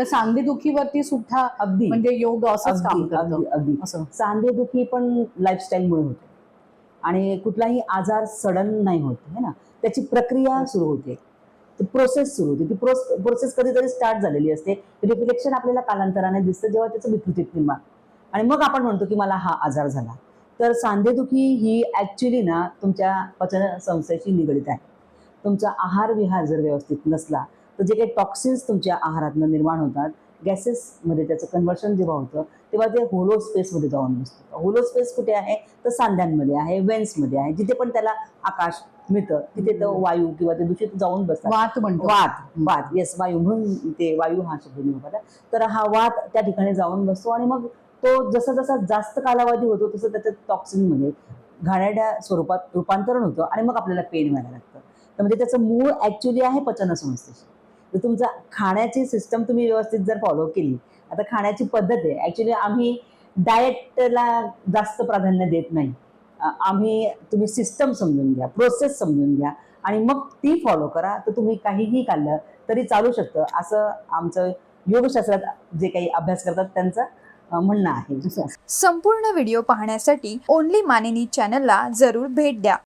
तर सांधेदुखीवरती सुद्धा अगदी. म्हणजे योग असंच काम करतं. अगदी असं. सांधेदुखी पण लाईफस्टाईलमुळे होते. आणि कुठलाही आजार सडन नाही होत है ना? त्याची प्रक्रिया सुरू होते. प्रोसेस सुरू होते. ती प्रोसेस कधीतरी स्टार्ट झालेली असते. रिफ्लेक्शन आपल्याला कालांतराने दिसतं जेव्हा त्याचं विकृतीत निर्माण. आणि मग आपण म्हणतो की मला हा आजार झाला. तर सांधेदुखी ही ऍक्च्युली ना तुमच्या पचन संस्थेशी निगडीत आहे. तुमचा आहार विहार जर व्यवस्थित नसला तर जे काही टॉक्सिन्स तुमच्या आहारातनं निर्माण होतात गॅसेसमध्ये त्याचं कन्व्हर्शन जेव्हा होतं तेव्हा ते होलो स्पेसमध्ये जाऊन बसतं. होलो स्पेस कुठे आहे? तर सांध्यांमध्ये आहे वेन्समध्ये आहे जिथे पण त्याला आकाश मिळतं तिथे तो वायू किंवा ते दूषित जाऊन बसतात. वात म्हणतो. वात वात. येस वायू म्हणून ते वायू हा शब्द वापरला तर हा वात त्या ठिकाणी जाऊन बसतो आणि मग तो जसा जसा जास्त कालावधी होतो तसं त्याच्या टॉक्सिनमध्ये घाणेरड्या स्वरूपात रूपांतरण होतं आणि मग आपल्याला पेन व्हायला लागतं. तर म्हणजे त्याचं मूळ ऍक्च्युली आहे पचनसंस्थेशी. तर तुमचा खाण्याची सिस्टम तुम्ही व्यवस्थित जर फॉलो केली आता खाण्याची पद्धत आहे. ऍक्च्युली आम्ही डाएटला जास्त प्राधान्य देत नाही. आम्ही तुम्ही सिस्टम समजून घ्या प्रोसेस समजून घ्या आणि मग ती फॉलो करा. तर तुम्ही काहीही खाल्लं तरी चालू शकतं. असं आमचं योगशास्त्रात जे काही अभ्यास करतात त्यांचं म्हणणं आहे. संपूर्ण व्हिडिओ पाहण्यासाठी ओनली मानिनी चॅनलला जरूर भेट द्या.